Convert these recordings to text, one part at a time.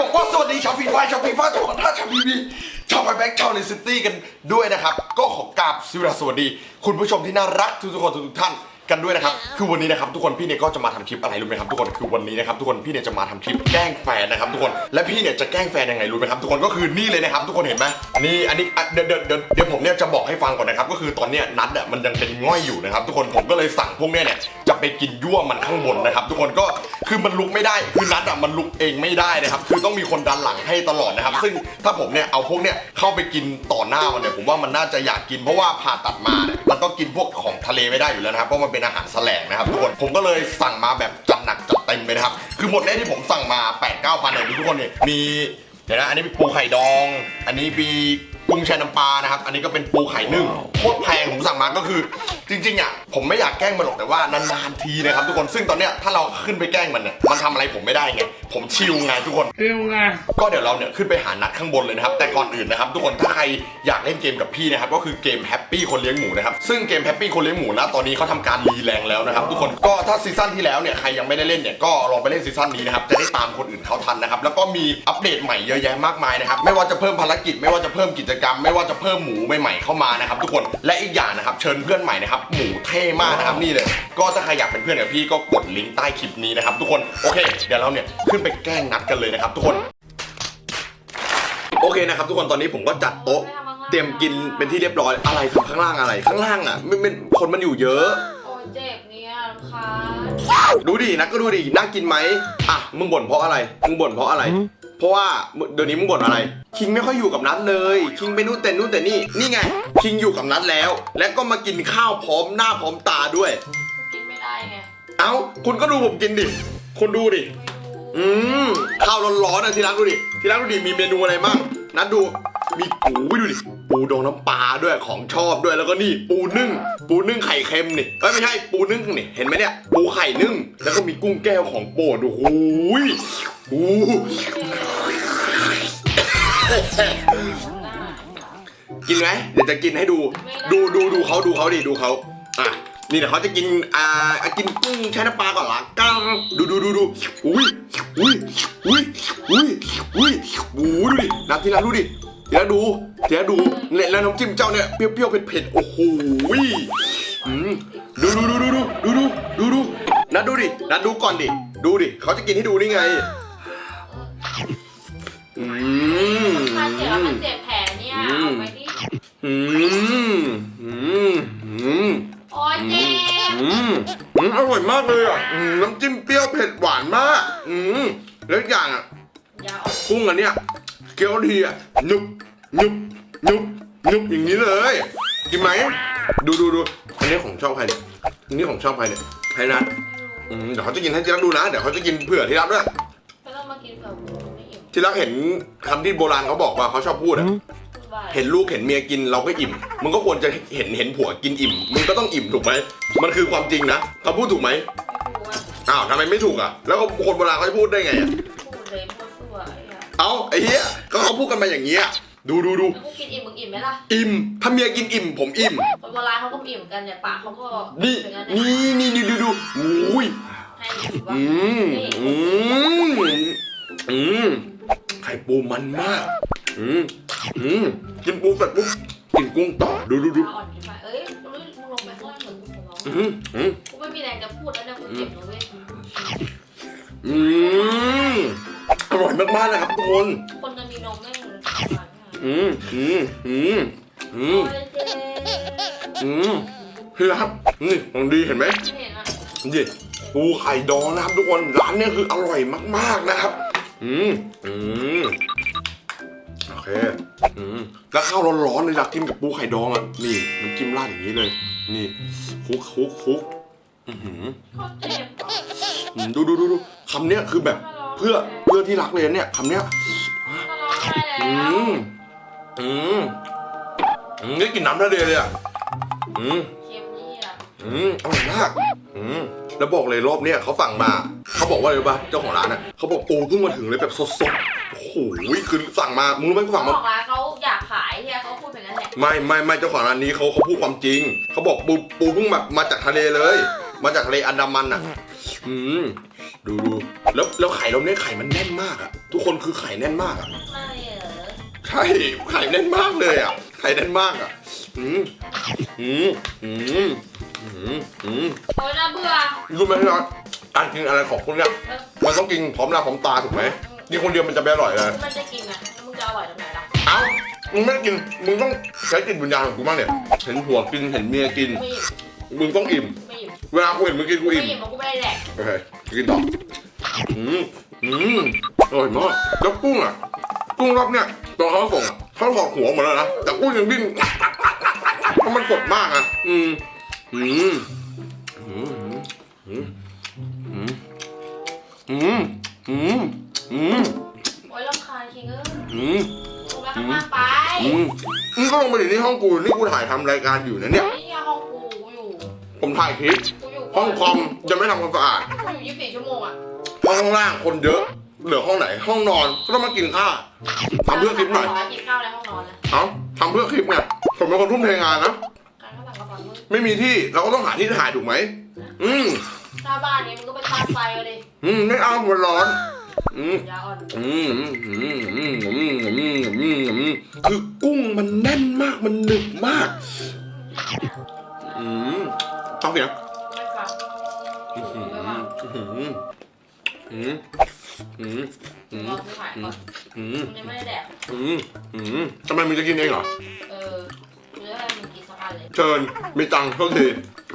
บอกว่าสวัสดีชาวฟีไฟชาวฟีฟ้าชาวคอนท่าชาวบีบีชาวไฟแบ็กชาวเลสซิตี้กันด้วยนะครับ ก็ขอกราบสวัสดีสวัสดีคุณผู้ชมที่น่ารักทุกๆคนทุกๆท่าน กันด้วยนะครับ คือวันนี้นะครับทุกคนพี่เนี่ยก็จะมาทำคลิปอะไรรู้ไหมครับทุกคน คือวันนี้นะครับทุกคนพี่เนี่ยจะมาทำคลิปแกล้งแฟนนะครับทุกคน และพี่เนี่ยจะแกล้งแฟนยังไงรู้ไหมครับทุกคน ก็คือนี่เลยนะครับทุกคนเห็นไหมอันนี้อันนี้เดี๋ยวเดี๋ยวเดี๋ยวผมเนี่ยจะบอกให้ฟังก่อนนะครับ ก็คือตอนเนี้ยนัดอะมันยังเป็นง่อยอยู่นะครับทุกคน ผมก็เลยสั่งพวกเนี้ยเนี่ยจะไปกินยั่วมันข้างบนนะครับทุกคนก็คือมันลุกไม่ได้ คือนัดอะมันลุกเองไม่ได้นะครับ คือต้องมีคนดันหลังให้ตลอดนะครับ ซึ่งถ้าผมเนี่ยเอาพวกเนี้ยเข้าไปกินต่อหน้ามันเนี่ยผมว่ามันน่าจะอยากกินเพราะว่าผ่าตัดมาเนี่ยมันก็กินพวกของทะเลไม่ได้อยู่แล้วนะครับเพราะมันเป็นอาหารแสลงนะครับทุกคนผมก็เลยสั่งมาแบบจัดหนักจัดเต็มเลยนะครับคือหมดเลยที่ผมสั่งมา8 9 0 0พันเนี่ยทุกคนเนี่ยมีเดี๋ยวนะอันนี้เป็นปูไข่ดอง อันนี้มี กุ้งแช่น้ำปลานะครับ อันนี้ก็เป็นปูไข่นึ่งโคตรแพงผมสั่งมาก็คือ จริงๆอะผมไม่อยากแกล้งมันหรอกแต่ว่านานๆทีนะครับทุกคนซึ่งตอนเนี้ยถ้าเราขึ้นไปแกล้งมันเนี่ยมันทำอะไรผมไม่ได้ไงผมชิลไงทุกคนฟิลไง ก็เดี๋ยวเราเนี่ยขึ้นไปหานัดข้างบนเลยนะครับ แต่ก่อนอื่นนะครับ ทุกคนถ้าใครอยากเล่นเกมกับพี่นะครับ ก็คือเกมแฮปปี้คนเลี้ยงหมูนะครับ ซึ่งเกมแฮปปี้คนเลี้ยงหมูนะตอนนี้เขาทำการรีแรงแล้วนะครับ ทุกคนก็ถ้าซีซั่นที่แล้วเนี่ยใครยังไม่ได้เล่นเนี่ยก็ลองไปเล่นซีซั่นนี้นะครับจะได้ตามคนอื่นเขาทันนะครับแล้วก็มีอัปเดตใหม่เยอะแยะมากมายนะครับไม่ว่าจะเพิ่มภารกิจไม่ว่าจะเพิ่มกิจกรรมไม่ว่าจะเพิ่มหมูใหม่ๆเข้ามานะครับทุกคนและอีกอย่างนะครับเชิญเพื่อนใหม่นะครับหมูเท่มากนะครับนี่เลย ก็ถ้าใครอยากเป็นเพื่อนกับพี่ก็กดลิงก์ใต้คลิปนี้นะครับทุกคนโอเค เดี๋ยวเราเนี่ยขึ้นไปแกล้งนัดกันเลยนะครับทุกคน โอเคนะครับทุกคนตอนนี้ผมก็จัดโต๊ะ เตรียมกินเป็นที่เรียบร้อยอะไรครับข้างล่างอะไร ข้างล่างอะไม่เป็นคนมันอยู่เยอะ โอ้ยเจ็บเนี่ยรำคาญดูดินักก็ดูดิน่ากินไหมอะมึงบ่นเพราะอะไรมึงบ่นเพราะอะไร เพราะว่าเดี๋ยวนี้มึงบ่นอะไร คิงไม่ค่อยอยู่กับนัดเลย คิงไปนู่นแต่นู่นแต่นี่ นี่ไง คิงอยู่กับนัดแล้ว และก็มากินข้าวพร้อมหน้าพร้อมตาด้วยกูกินไม่ได้ไงเอ้า คุณก็ดูผมกินดิ คุณดูดิไม่รู้อืมข้าวร้อนๆนะที่รักดูดิ ที่รักดูดิ มีเมนูอะไรบ้างนัดดู มีปูดูดิ ปูดองน้ำปลาด้วยของชอบด้วยแล้วก็นี่ปูนึ่ง ปูนึ่งไข่เค็มนี่เอ้ยไม่ใช่ปูนึ่งนี่เห็นไหมเนี่ย ปูไข่นึ่ง แล้วก็มีกุ้งแก้วของโปรดโอ้โหยปูกินไหมเดี๋ยวจะกินให้ดู ดูดูดูเขาดูเขาดิดูเขาอะนี่เดี๋ยวเขาจะกินอ่าอะกินกุ้งใช้น้ำปลาก่อนละกังดูดูดูดูอุ้ยอุ้ยอุ้ยอุ้ยอุ้ยบูดูดิน้ำที่ร้านดูดิ เดี๋ยวดูเดี๋ยวดูเนี่ยแล้วน้ำจิ้มเจ้าเนี่ยเปรี้ยวๆเผ็ดๆโอ้โหยอืมดูดูดูดูดูดูดูดูดูนัดดูดินัดดูก่อนดิดูดิเขาจะกินให้ดูนี่ไงอืมถ้าเจ็บแล้วมันเจ็บแผลเนี่ยอืมเอาไปที่อืมอืมอืมโอ้ยเจ็บอืมอืมอร่อยมากเลยอะอืมน้ำจิ้มเปรี้ยวเผ็ดหวานมาก อืมแล้วอีกอย่างอะยาอ่อนกุ้งอันเนี้ยเคี้ยวทีอะนุบนุ บนุบนุบอย่างนี้เลย กินไหม ดูดูดูอันนี้ของชอบใครเนี่ยอันนี้ของชอบใครเนี่ยใครนัดอืมเดี๋ยวเขาจะกินให้ที่รักดูนะ เดี๋ยวเขาจะกินเผื่อที่รักด้วยไม่ต้องมากินเผื่อกูไม่อิ่มที่รักเห็นคำที่โบราณเขาบอกว่าเขาชอบพูดอะพูดว่าเห็นลูกเห็นเมียกินเราก็อิ่ม มึงก็ควรจะเห็นเห็นผัวกินอิ่ม มึงก็ต้องอิ่มถูกไหม มันคือความจริงนะเขาพูดถูกไหมไม่รู้ว่าอ้าวทำไมไม่ถูกอะ แล้วก็คนโบราณเขาจะพูดได้ไงอะพูดเลยพูดสั่วไอ้เหี้ยเอ้าไอ้เหี้ยก็เขาพูดกันมาอย่างเงี้ย ดูดูดูแล้วกูกินอิ่มมึงอิ่มไหมล่ะ อิ่มถ้าเมียกินอิ่ม ผมอิ่ม คนโบราณเขาก็อิ่มกันเนี่ยปากเขาก็นี่ อย่างนั้นนี่นี่นี่ดูดูอุ้ยให้อิ่มวะอืมนี่อืมอืมไข่ปูมันมาก อืมอืมกินปูเสร็จปุ๊บกินกุ้งต่อดูดูดูยาอ่อนกินไปเอ้ยมึงลงไปข้างล่างเหมือนกูของเราอืมอืมกูไม่มีแรงจะพูดแล้วเนี่ยกูเจ็บนะเว้ยอืมอร่อยมากๆนะครับทุกคน อืมอืมอืมอือ้มอืมพี่ครับนี่ของดีเห็นไหมเห็นอะนี่ปูไข่ดองนะครับทุกคนร้านเนี้คืออร่อยมากๆนะครับ อืมอืมโอเคอืมแล้วข้าวร้อนๆเลยอยากกินกับปูไข่ดองอะนี่น้ำจิ้มราดอย่างนี้เลย นี่คลุกคลุกคลุกอือหือโคตรเจ็บอืมดูดูดูดูคำเนี้ยคือแบบเพื่อเพื่อที่รักเลยเนี่ยคำเนี้ยถ้าร้องไห้อืว ม อืมอืมได้กลินน้ำทะเลเลยอะอืมเค็มนี่อะอืมอร่อยมากอืมแล้วบอกเลยรอบเนี้ยเขาสั่งมาเขาบอกว่าอะไรรู้ป่ะเจ้าของร้านอะเขาบอกปูเพิ่งมาถึงเลยแบบสดๆโอ้โหคือสั่งมามึงรู้ไหมเขาสั่งบมาอกร้านเขาอยากขายเฮียเขาพูดเป็นงั้นแหละ ไม่ไม่ไม่เจ้าของร้านนี้เขาเขาพูดความจริง เขาบอกปูปูเพิ่งแบบมาจากทะเลเลย มาจากทะเลอันดามันอะ อืมดูดูแล้วแล้วไข่เราเนี่ยไข่มันแน่นมากอะทุกคนคือไข่แน่นมากอะไม่เหรอ ใช่ไข่แน่นมากเลยอะไข่แน่นมากอะอืมอืมอืมอืมอืมโอ้ยน่าเบื่อรู้ไหมพี่น็อตการกินอะไรของพวกเนี้ยเออมันต้องกินพร้อมหน้าพร้อมตาถูกไหมกินคนเดียวมันจะไม่อร่อยเลย มันจะกินอะแล้วมึงจะอร่อยตรงไหนล่ะ เอ้า มึงไม่ได้กิน มึงต้องใช้จิตวิญญาณของกูบ้างเนี่ย เห็นผัวกิน เห็นเมียกิน ไม่อิ่มมึงต้องอิ่ม ไม่อิ่มเวลากูเห็นมึงกินกูไม่อิ่ม อิ่มเพราะกูไม่ได้แดกโอเคกินต่ออืมอืมอร่อยมากแล้วกุ้งอะ กุ้งรอบเนี้ย ตอนเขาส่งเขาถอดหัวหมดแล้วนะ แต่กุ้งยังดิ้นเพราะมันสดมากอะ อืมอืมอืมอืมอืมอืมอืมโอ้ยรำคาญคิงเอออืมลงมาข้างล่างไปอืมนี่ก็ลงมาอยู่ที่ห้องกูนี่กูถ่ายทำรายการอยู่นะเนี่ย ไอ้ยาห้องกูกูอยู่ผมถ่ายคลิป กูอยู่ห้องคอมจะไม่ทำความสะอาดกูอยู่ 24 ชั่วโมงอะ ห้องล่างคนเยอะ เหลือห้องไหน ห้องนอนก็ต้องมากินข้าทำเพื่อคลิปหน่อยกินข้าวในห้องนอนนะเอ้าทำเพื่อคลิปไงผมเป็นคนทุ่มเทงานนะการข้าวหลังกองมึงไม่มีที่เราก็ต้องหาที่ถ่ายถูกไหมอืมถ้าบ้านนี้มันก็เป็ตัดไฟเลยอืมไม่เอามันร้อน อืมอ่อนอืมอืมอืมอืมอืมอืมอืมคือกุ้งมันแน่นมากมันหนึบมาก อืมเอาเสียง อืมอืมอืม รอกูหายก่อนอืมมึงยังไม่ได้แดกอืมอืมทำไมมึงจะกินเองเหรอ เออกูจะให้มึงกินสักอันเลยเชิญ มีตังค์โทษที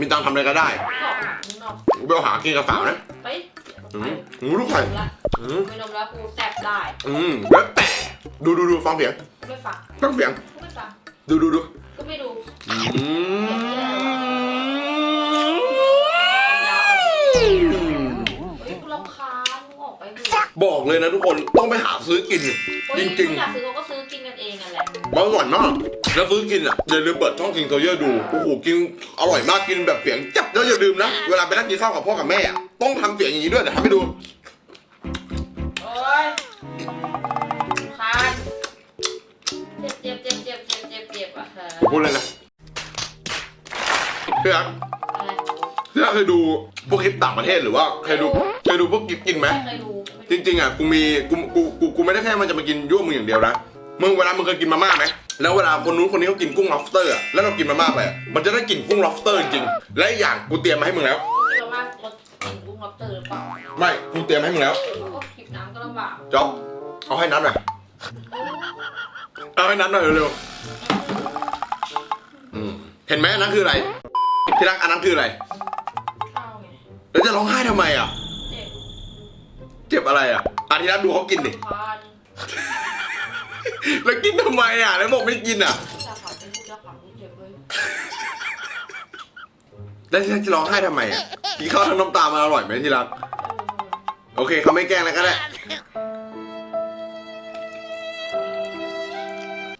มีตังค์ทำอะไรก็ได้ขอบมึงนอกไปเอาหากินกับสาวนะไปอืมหูลูกไข่ละอืมไม่นมแล้วกูแตบได้อืมแล้วแต่ ดูดูดูฟังเสียงไม่ฟังฟังเสียงกูไม่ฟังดูดูดูกูไม่ดูอืม บอกเลยนะทุกคนต้องไปหาซื้อกิน จริงๆ อยากซื้อเขาก็ซื้อกินกันเองกันแหละๆมันอร่อยมากแล้วซื้อกินอะอย่าลืมเปิดช่องคิงโซเยอร์ดูโอ้โหกินอร่อยมากกินแบบเสียงจับแล้วอย่าลืมนะ เวลาไปนั่งกินข้าวกับพ่อกับแม่อะต้องทำเสียงอย่างนี้ด้วยเดี๋ยวทำให้ดู โอ้ยคานเจ็บเจ็บเจ็บเจ็บเจ็บเจ็บเจ็บอะเธอผมพูดเลยนะพี่รักอะไรพี่รักเคยดูพวกคลิปต่างประเทศหรือว่าเคยดูเคยดูพวกกินกินไหม ไม่เคยดู จริงๆอะกูมีกูกูกูกูไม่ได้แค่มันจะมากินยั่วมึงอย่างเดียวนะมึงเวลามึงเคยกินมาม่าไหมแล้วเวลาคนนู้นคนนี้เขากินกุ้ง lobster อะแล้วเรากินมาม่าไปอะมันจะได้กลิ่นกุ้ง lobster จริงๆและอีกอย่างกูเตรียมมาให้มึงแล้วที่เรามากรถกินกุ้งล็อบสเตอร์หรือเปล่าไม่กูเตรียมให้มึงแล้วก็คลิปน้ำก็ลำบากจ๊อบเอาให้นัดหน่อยเอาให้นัดหน่อยเร็วๆอืมเห็นไหมอันนั้นคืออะไรที่รักอันนั้นคืออะไรข้าวไงแล้วจะร้องไห้ทำไมอะเจ็บเจ็บอะไรอะอาทิรักดูเขากินดิคานแล้วกินทำไมอะ แล้วบอกไม่กินอะจะขาดเป็นผู้จะขาดผู้เจ็บเลยแล้วที่รักจะร้องไห้ทำไมอะ กินข้าวทั้งน้ำตามันอร่อยไหมที่รักโอเคเขาไม่แกล้งแล้วก็ได้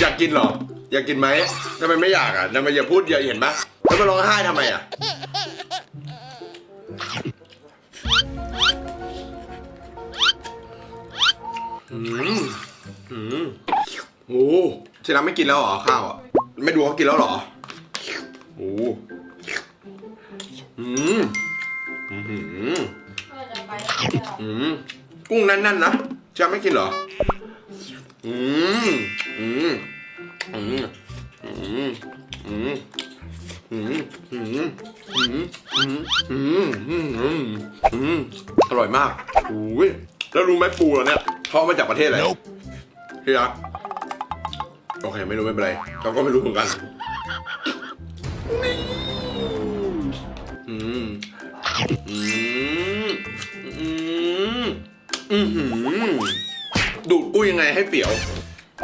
อยากกินเหรอ อยากกินไหมทำไมไม่อยากอะทำไมอย่าพูดอย่าเห็นปะแล้วมาร้องไห้ทำไมอะ มอืมโอ้ที่รักไม่กินแล้วเหรอข้าวอะ ไม่ดูเขากินแล้วเหรอโอ้อืมอืมอืมกุ้งแน่นๆนะจะไม่กินเหรอ อืมอืมอืมอืมอืมอืมอืมอืมอืมอืมอืมอืมอืมอร่อยมากโอ้ยแล้วรู้ไหมปูเราเนี่ย เขาเอามาจากประเทศอะไรพี่รักโอเคไม่รู้ไม่เป็นไรเราก็ไม่รู้เหมือนกันอืมอืมอืมอืมหืมดูดกุ้ยยังไงให้เปรียว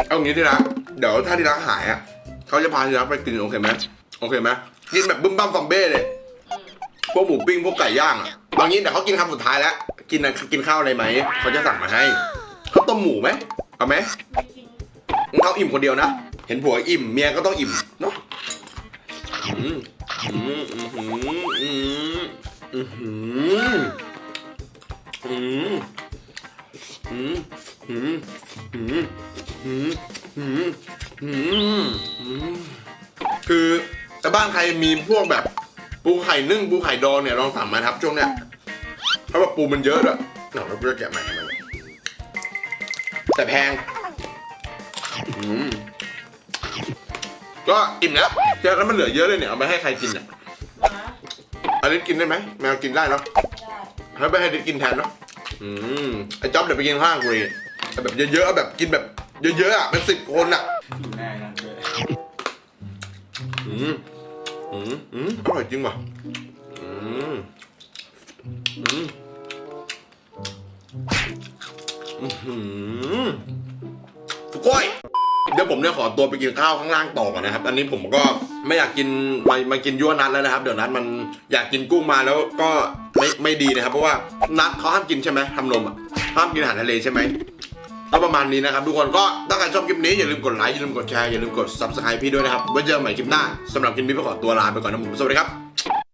เอางี้ที่รักเดี๋ยวถ้าที่รักหายอะเขาจะพาที่รักไปกินโอเคไหมโอเคไหมกินแบบบึ้มบั้มซอมเบ้เลยอืมพวกหมูปิ้งพวกไก่ย่างอะบางนี้เดี๋ยวเขากินคำสุดท้ายแล้ว กินอะไรกินข้าวอะไรไหมเขาจะสั่งมาให้ ข้าวต้มหมูไหมเอาไหมไม่กินงั้นเขาอิ่มคนเดียวนะ เห็นผัวอิ่มเมียก็ต้องอิ่มเนาะอืมอืมอืมอืมอืมอืมอืมอืมอืมอืมอืมอืมอืมคือแต่บ้านใครมีพวกแบบ ปูไข่นึ่งปูไข่ดองเนี่ยลองสั่งมาครับช่วงเนี้ยเพราะว่าปูมันเยอะด้วยหนังแล้วกูจะแกะใหม่ทำไม แต่แพงอืมก็อิ่มแล้วแกะแล้วมันเหลือเยอะเลยเนี่ยเอาไปให้ใครกินเนี่ยหมาอลิสกินได้ไหมแมวกินได้เนาะได้ให้ไปให้อลิสกินแทนเนาะอืมไอ้จ๊อบเดี๋ยวไปกินข้างกูเองแต่แบบเยอะๆแบบกินแบบเยอะๆอะเป็นสิบคนอะแม่นั่นด้วยอืมอืมอืมอร่อยจริงว่ะอืมอืม ฟุก้อยเดี๋ยวผมเนี่ยขอตัวไปกินข้าวข้างล่างต่อก่อนนะครับ อันนี้ผมก็ไม่อยากกินมามากินยั่วนัดแล้วนะครับ เดี๋ยวนัดมันอยากกินกุ้งมาแล้วก็ไม่ไม่ดีนะครับ เพราะว่านัดเขาห้ามกินใช่ไหมทำนมอะห้ามกินอาหารทะเลใช่ไหมก็ประมาณนี้นะครับทุกคนก็ถ้าใครชอบคลิปนี้อย่าลืมกดไลค์อย่าลืมกดแชร์อย่าลืมกด subscribe พี่ด้วยนะครับไว้เจอกันใหม่คลิปหน้าสำหรับคลิปนี้ไปขอตัวลาไปก่อนนะผมสวัสดีครับ